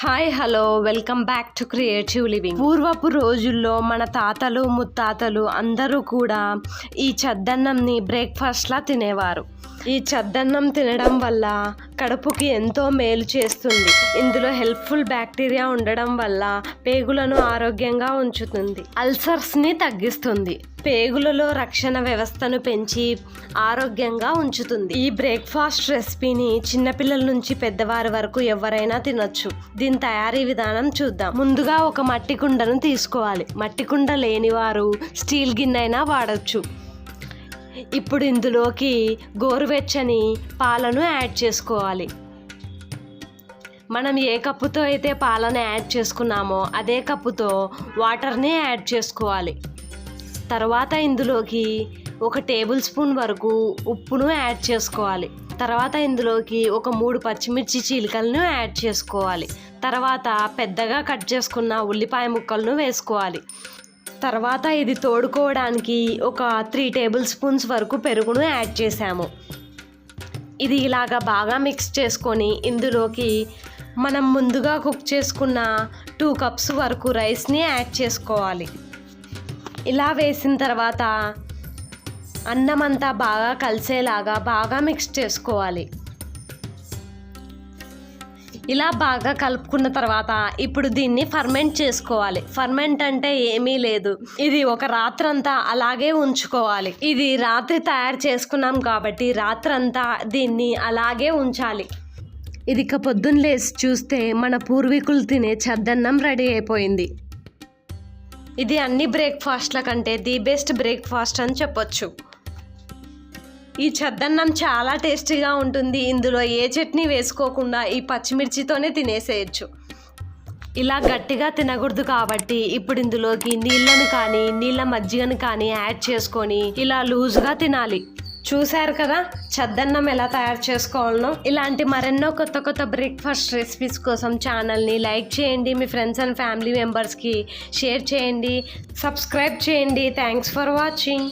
Hi hello welcome back to creative living పూర్వపు రోజుల్లో మన తాతలు ముత్తాతలు అందరూ కూడా ఈ చద్దన్నంని బ్రేక్ఫాస్ట్లా తినేవారు. ఈ చద్దన్నం తినడం వల్ల కడుపుకి ఎంతో మేలు చేస్తుంది. ఇందులో హెల్ప్ఫుల్ బ్యాక్టీరియా ఉండడం వల్ల పేగులను ఆరోగ్యంగా ఉంచుతుంది. అల్సర్స్ని తగ్గిస్తుంది. పేగులలో రక్షణ వ్యవస్థను పెంచి ఆరోగ్యంగా ఉంచుతుంది. ఈ బ్రేక్ఫాస్ట్ రెసిపీని చిన్నపిల్లల నుంచి పెద్దవారి వరకు ఎవరైనా తినొచ్చు. దీని తయారీ విధానం చూద్దాం. ముందుగా ఒక మట్టి కుండను తీసుకోవాలి. మట్టి కుండ లేనివారు స్టీల్ గిన్నె అయినా వాడచ్చు. ఇప్పుడు ఇందులోకి గోరువెచ్చని పాలను యాడ్ చేసుకోవాలి. మనం ఏ కప్పుతో అయితే పాలను యాడ్ చేసుకున్నామో అదే కప్పుతో వాటర్ని యాడ్ చేసుకోవాలి. తర్వాత ఇందులోకి ఒక టేబుల్ స్పూన్ వరకు ఉప్పును యాడ్ చేసుకోవాలి. తర్వాత ఇందులోకి ఒక మూడు పచ్చిమిర్చి చీలికలను యాడ్ చేసుకోవాలి. తర్వాత పెద్దగా కట్ చేసుకున్న ఉల్లిపాయ ముక్కలను వేసుకోవాలి. తర్వాత ఇది తోడుకోవడానికి ఒక త్రీ టేబుల్ స్పూన్స్ వరకు పెరుగును యాడ్ చేసాము ఇది ఇలాగా బాగా మిక్స్ చేసుకొని ఇందులోకి మనం ముందుగా కుక్ చేసుకున్న టూ కప్స్ వరకు రైస్ని యాడ్ చేసుకోవాలి. ఇలా వేసిన తర్వాత అన్నం అంతా బాగా కలిసేలాగా బాగా మిక్స్ చేసుకోవాలి. ఇలా బాగా కలుపుకున్న తర్వాత ఇప్పుడు దీన్ని ఫర్మెంట్ చేసుకోవాలి. ఫర్మెంట్ అంటే ఏమీ లేదు. ఇది ఒక రాత్రంతా అలాగే ఉంచుకోవాలి. ఇది రాత్రి తయారు చేసుకున్నాం కాబట్టి రాత్రంతా దీన్ని అలాగే ఉంచాలి. ఇది ఇక పొద్దున్న లేచి చూస్తే మన పూర్వీకులు తినే చద్దన్నం రెడీ అయిపోయింది. ఇది అన్ని బ్రేక్ఫాస్ట్ల కంటే ది బెస్ట్ బ్రేక్ఫాస్ట్ అని చెప్పొచ్చు. ఈ చద్దన్నం చాలా టేస్టీగా ఉంటుంది. ఇందులో ఏ చట్నీ వేసుకోకుండా ఈ పచ్చిమిర్చితోనే తినేసేయచ్చు. ఇలా గట్టిగా తినకూడదు కాబట్టి ఇప్పుడు ఇందులోకి నీళ్ళను కానీ నీళ్ళ మజ్జిగను కానీ యాడ్ చేసుకొని ఇలా లూజ్గా తినాలి. చూశారు కదా చద్దన్నం ఎలా తయారు చేసుకోవాలనో? ఇలాంటి మరెన్నో కొత్త కొత్త బ్రేక్ఫాస్ట్ రెసిపీస్ కోసం ఛానల్ని లైక్ చేయండి మీ ఫ్రెండ్స్ అండ్ ఫ్యామిలీ మెంబర్స్కి షేర్ చేయండి సబ్స్క్రైబ్ చేయండి. Thanks for watching